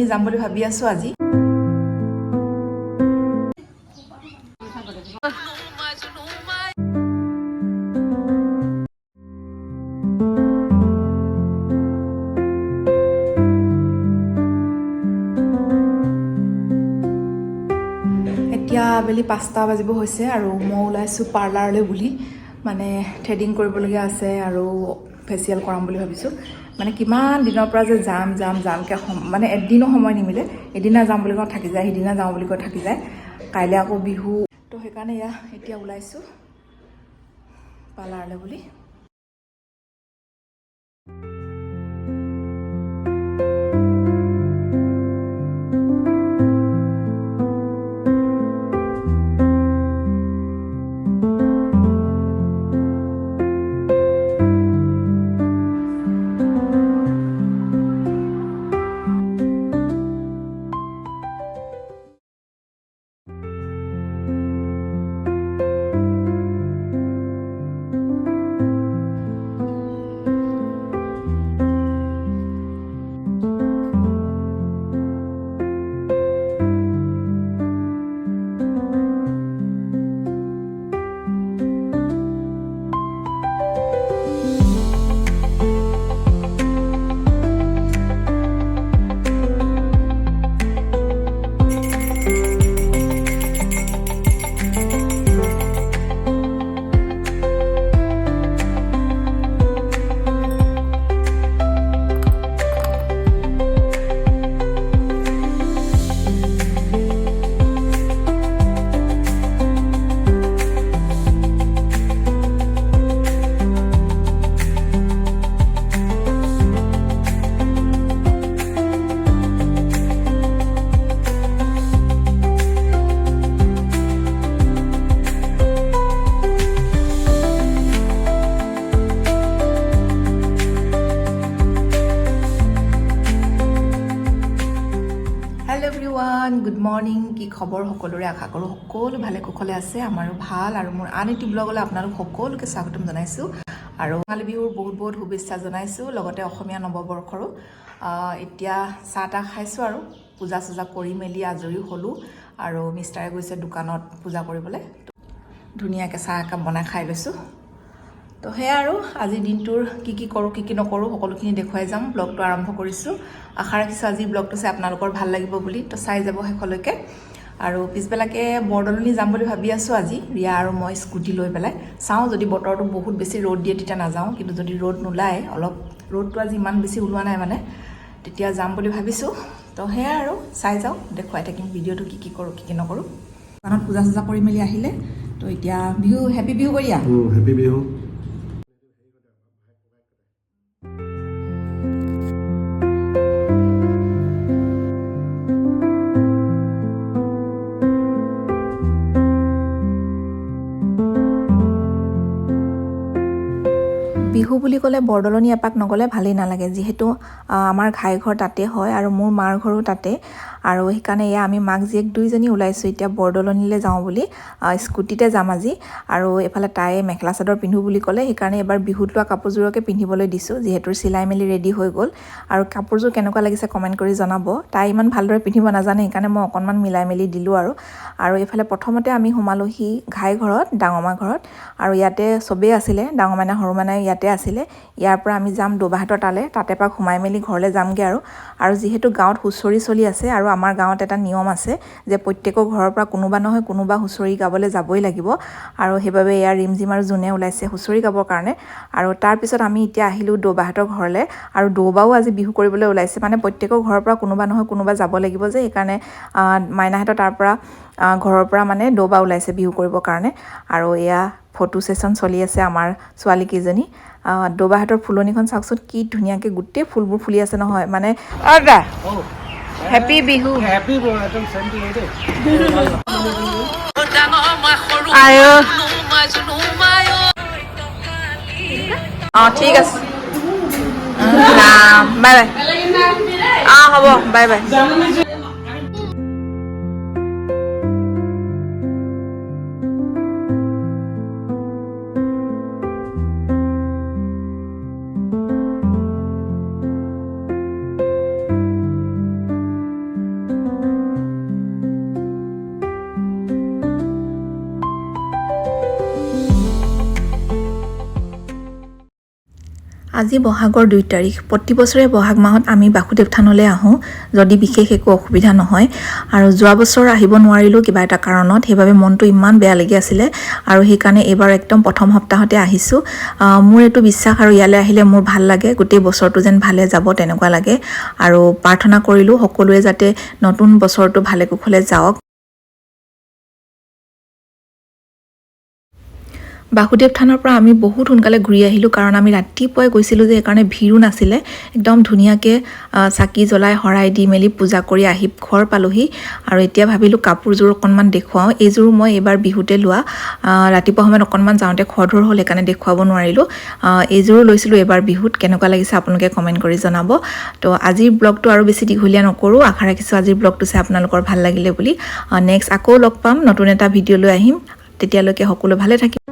বৰদলনি যাম বুলি ভাবি আছোঁ আজি। এতিয়া আবেলি পাঁচটা বাজিব হৈছে আৰু মই ওলাইছোঁ পাৰ্লাৰলৈ বুলি। মানে থ্ৰেডিং কৰিবলগীয়া আছে আৰু ফেচিয়েল কৰাম বুলি ভাবিছোঁ। মানে কিমান দিনৰ পৰা যে যাম যাম যামকৈ মানে এদিনো সময় নিমিলে এদিনা যাম বুলি কওঁ থাকি যায় সিদিনা যাওঁ বুলি কৈ থাকি যায়। কাইলৈ আকৌ বিহু। তো সেইকাৰণে এয়া এতিয়া ওলাইছোঁ। পাৰ্লাৰলৈ বুলি। এভৰিৱান গুড মৰ্ণিং কি খবৰ সকলোৰে? আশা কৰোঁ সকলো ভালে কুশলে আছে আমাৰো ভাল আৰু মোৰ আন এটি ব্লগলৈ আপোনালোক সকলোকে স্বাগতম জনাইছোঁ আৰু ৰঙালী বিহুৰ বহুত বহুত শুভেচ্ছা জনাইছোঁ লগতে অসমীয়া নৱবৰ্ষৰো। এতিয়া চাহ তাহ খাইছোঁ আৰু পূজা চূজা কৰি মেলি আজৰি হ'লোঁ আৰু মিষ্টাৰে গৈছে দোকানত পূজা কৰিবলৈ। ধুনীয়াকৈ চাহ একাপ বনাই খাই লৈছোঁ। তো সেয়া আৰু আজিৰ দিনটোৰ কি কি কৰোঁ কি কি নকৰোঁ সকলোখিনি দেখুৱাই যাম ব্লগটো আৰম্ভ কৰিছোঁ। আশা ৰাখিছোঁ আজিৰ ব্লগটো চাই আপোনালোকৰ ভাল লাগিব বুলি তো চাই যাব শেষলৈকে। আৰু পিছবেলাকে বৰদলনি যাম বুলি ভাবি আছোঁ আজি ৰিয়া আৰু মই স্কুটি লৈ পেলাই। চাওঁ যদি বতৰটো বহুত বেছি ৰ'দ দিয়ে তেতিয়া নাযাওঁ কিন্তু যদি ৰ'দ নোলায় অলপ ৰ'দটো আজি ইমান বেছি ওলোৱা নাই মানে তেতিয়া যাম বুলি ভাবিছোঁ। তো সেয়া আৰু চাই যাওঁ দেখুৱাই থাকিম ভিডিঅ'টো কি কি কৰোঁ কি কি নকৰোঁ। দোকানত পূজা চূজা কৰি মেলি আহিলে তো এতিয়া বিহু হেপী বিহু কৰিয়া? হেপী বিহু। বিহু বুলি ক'লে বৰদলনি এপাক নগ'লে ভালেই নালাগে। যিহেতু আমাৰ ঘাইঘৰ তাতে হয় আৰু মোৰ মাৰ ঘৰো তাতে। আৰু সেইকাৰণে এয়া আমি মাক জীয়েক দুইজনী ওলাইছোঁ এতিয়া বৰদলনিলৈ যাওঁ বুলি স্কুটিতে যাম আজি। আৰু এইফালে তাই মেখেলা চাদৰ পিন্ধো বুলি ক'লে সেইকাৰণে এবাৰ বিহুত লোৱা কাপোৰযোৰকে পিন্ধিবলৈ দিছোঁ যিহেতু চিলাই মেলি ৰেডি হৈ গ'ল। আৰু কাপোৰযোৰ কেনেকুৱা লাগিছে কমেণ্ট কৰি জনাব। তাই ইমান ভালদৰে পিন্ধিব নাজানে সেইকাৰণে মই অকণমান মিলাই মেলি দিলোঁ আৰু। আৰু এইফালে প্ৰথমতে আমি সোমালোহি ঘাই ঘৰত ডাঙৰমা ঘৰত। আৰু ইয়াতে চবেই আছিলে ডাঙৰ মাইনা সৰু মাইনা ইয়াতে আছিলে, ইয়াৰ পৰা আমি যাম দবাহঁতৰ তালে, তাতে পৰা সোমাই মেলি ঘৰলৈ যামগৈ আৰু। আৰু যিহেতু গাঁৱত হুঁচৰি চলি আছে আৰু আমাৰ গাঁৱত এটা নিয়ম আছে যে প্ৰত্যেকৰ ঘৰৰ পৰা কোনোবা নহয় কোনোবা হুঁচৰি গাবলৈ যাবই লাগিব। আৰু সেইবাবে এয়া ৰিমজিম আৰু যোনে ওলাইছে হুঁচৰি গাবৰ কাৰণে। আৰু তাৰপিছত আমি এতিয়া আহিলোঁ দবাহঁতৰ ঘৰলৈ। আৰু দৌবাও আজি বিহু কৰিবলৈ ওলাইছে। মানে প্ৰত্যেকৰ ঘৰৰ পৰা কোনোবা নহয় কোনোবা যাব লাগিব যে, সেইকাৰণে মাইনাহঁতৰ তাৰ পৰা ঘৰৰ পৰা মানে দৌবা ওলাইছে বিহু কৰিবৰ কাৰণে। আৰু এয়া ফটো ছেশ্যন চলি আছে আমাৰ ছোৱালীকেইজনী দৌবাহঁতৰ ফুলনিখন চাওকচোন কি ধুনীয়াকৈ গোটেই ফুলবোৰ ফুলি আছে নহয়। মানে হেপী বিহু! অঁ ঠিক আছে। Bye bye. অঁ হ'ব বাই বাই। আজি বহাগৰ দুই তাৰিখ। প্ৰতি বছৰে বহাগ মাহত আমি বাসুদেৱ থানলৈ আহোঁ যদি বিশেষ একো অসুবিধা নহয়। আৰু যোৱা বছৰ আহিব নোৱাৰিলোঁ কিবা এটা কাৰণত সেইবাবে মনটো ইমান বেয়া লাগি আছিলে। আৰু সেইকাৰণে এইবাৰ একদম প্ৰথম সপ্তাহতে আহিছোঁ। আহ, মোৰ এইটো বিশ্বাস আৰু ইয়ালৈ আহিলে মোৰ ভাল লাগে। গোটেই বছৰটো যেন ভালে যাব তেনেকুৱা লাগে। আৰু প্ৰাৰ্থনা কৰিলোঁ সকলোৱে যাতে নতুন বছৰটো ভালে কুশলে যাওক। বাসুদেৱ থানৰ পৰা আমি বহুত সোনকালে ঘূৰি আহিলোঁ, কাৰণ আমি ৰাতিপুৱাই গৈছিলোঁ যে, সেইকাৰণে ভিৰো নাছিলে। একদম ধুনীয়াকৈ চাকি জ্বলাই শৰাই দি মেলি পূজা কৰি আহি ঘৰ পালোহি। আৰু এতিয়া ভাবিলোঁ কাপোৰযোৰ অকণমান দেখুৱাওঁ। এইযোৰ মই এইবাৰ বিহুতে লোৱা। ৰাতিপুৱা সময়ত অকণমান যাওঁতে খৰধৰ হ'ল, সেইকাৰণে দেখুৱাব নোৱাৰিলোঁ। এইযোৰো লৈছিলোঁ এইবাৰ বিহুত। কেনেকুৱা লাগিছে আপোনালোকে কমেণ্ট কৰি জনাব। তো, আজিৰ ব্লগটো আৰু বেছি দীঘলীয়া নকৰোঁ। আশা ৰাখিছোঁ আজিৰ ব্লগটো চাই আপোনালোকৰ ভালো লাগিলে বুলি। নেক্সট আকৌ লগ পাম। নতুন এটা ভিডিঅ' লৈ আহিম। তেতিয়ালৈকে সকলো ভালে থাকিব।